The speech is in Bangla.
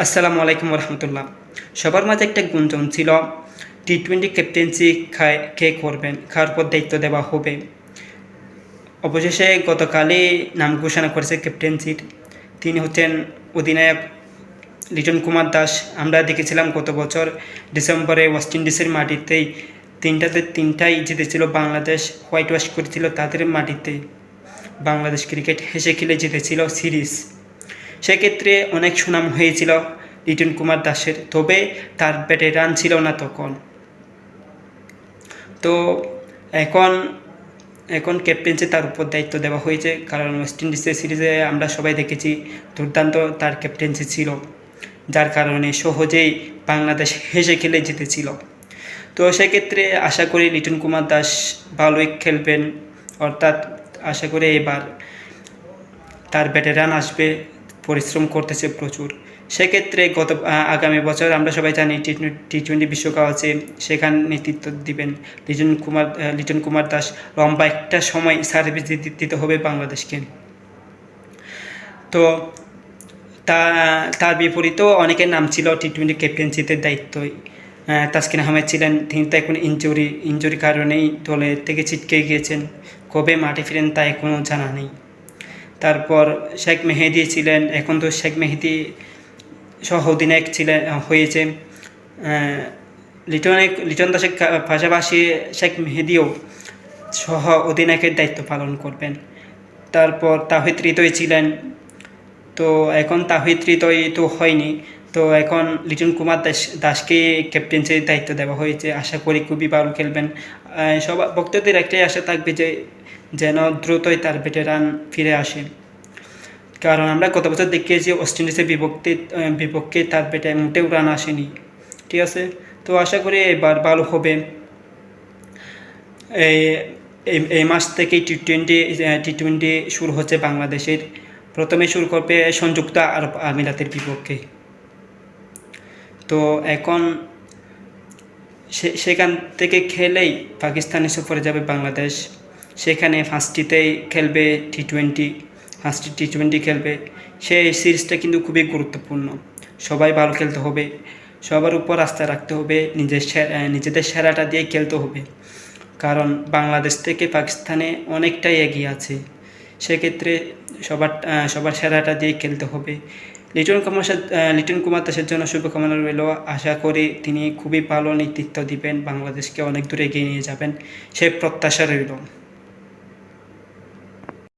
আসসালামু আলাইকুম রহমতুল্লাহ সবার মাঝে একটা গুঞ্জন ছিল টি টোয়েন্টি ক্যাপ্টেন্সি খায়, কে করবেন কার পর দায়িত্ব দেওয়া হবে? অবশেষে গতকালই নাম ঘোষণা করেছে ক্যাপ্টেন্সির তিনি হচ্ছেন অধিনায়ক লিটন কুমার দাস। আমরা দেখেছিলাম গত বছর ডিসেম্বরে ওয়েস্ট ইন্ডিজের মাটিতেই তিনটাতে তিনটাই জিতেছিল, বাংলাদেশ হোয়াইট ওয়াশ করেছিল তাদের মাটিতে। বাংলাদেশ ক্রিকেট হেসে খেলে জিতেছিল সিরিজ। সেক্ষেত্রে অনেক সুনাম হয়েছিল লিটন কুমার দাসের, তবে তার ব্যাটে রান ছিল না তখন। তো এখন এখন ক্যাপ্টেন্সি তার উপর দায়িত্ব দেওয়া হয়েছে, কারণ ওয়েস্ট ইন্ডিজের সিরিজে আমরা সবাই দেখেছি দুর্দান্ত তার ক্যাপ্টেন্সি ছিল, যার কারণে সহজেই বাংলাদেশ হেসে খেলে জিতেছিল। তো সেক্ষেত্রে আশা করি লিটন কুমার দাস ভালোই খেলবেন, অর্থাৎ আশা করি এবার তার ব্যাটে রান আসবে পরিশ্রম করতেছে প্রচুর। সেক্ষেত্রে গত আগামী বছর আমরা সবাই জানি টি টোয়েন্টি বিশ্বকাপ আছে, সেখানে নেতৃত্ব দিবেন লিটন কুমার লিটন কুমার দাস। লম্বা একটা সময় সার্ভিস দিতে- হবে বাংলাদেশকে। তো তা, তার বিপরীতেও অনেকের নাম ছিল টি টোয়েন্টি ক্যাপ্টেন্সিতে দায়িত্বই। তাসকিন আহমেদ ছিলেন, তিনি তো এখন ইঞ্জুরি ইঞ্জুরি কারণেই দলে থেকে ছিটকে গিয়েছেন। কবে মাঠে ফিরেন তা এখনও জানা নেই। তারপর শেখ মেহেদি ছিলেন এখন তো শেখ মেহেদি সহ অধিনায়ক ছিলেন হয়েছে। আহ, লিটনের লিটন দাসের পাশাপাশি শেখ মেহেদিও সহ অধিনায়কের দায়িত্ব পালন করবেন। তারপর তাহিদ হৃদয় ছিলেন। তো এখন তাহিদ হৃদয় তো হয়নি। তো এখন লিটন কুমার দাস দাসকে ক্যাপ্টেন্সির দায়িত্ব দেওয়া হয়েছে। আশা করি খুবই ভালো খেলবেন। সব ভক্তদের একটাই আশা থাকবে যে যেন দ্রুতই তার বেটে রান ফিরে আসে। কারণ আমরা গত বছর দেখিয়েছি ওয়েস্ট ইন্ডিজের বিপক্ষে বিপক্ষে তার বেটে মোটেও রান আসেনি। ঠিক আছে? তো আশা করি এবার ভালো হবে। এই, এই- মাস থেকেই টি টোয়েন্টি টি টোয়েন্টি শুরু হচ্ছে বাংলাদেশের প্রথমে শুরু করবে সংযুক্ত আরব আমিরাতের বিপক্ষে। তো এখন সেখান থেকে খেলেই পাকিস্তানে সফরে যাবে বাংলাদেশ। সেখানে ফার্স্টটিতেই খেলবে টি টোয়েন্টি ফার্স্টটি টি টোয়েন্টি খেলবে। সেই সিরিজটা কিন্তু খুবই গুরুত্বপূর্ণ। সবাই ভালো খেলতে হবে। সবার উপর আস্থা রাখতে হবে। নিজের সে- নিজেদের সেরাটা দিয়ে খেলতে হবে। কারণ বাংলাদেশ থেকে পাকিস্তানে অনেকটাই এগিয়ে আছে। সেক্ষেত্রে সবার সবার সেরাটা দিয়ে খেলতে হবে। লিটন কুমার সা- লিটন কুমার দাসের জন্য শুভকামনা রইল। আশা করি তিনি খুবই ভালো নেতৃত্ব দিবেন। বাংলাদেশকে অনেক দূরে এগিয়ে নিয়ে যাবেন। সেই প্রত্যাশা রইল।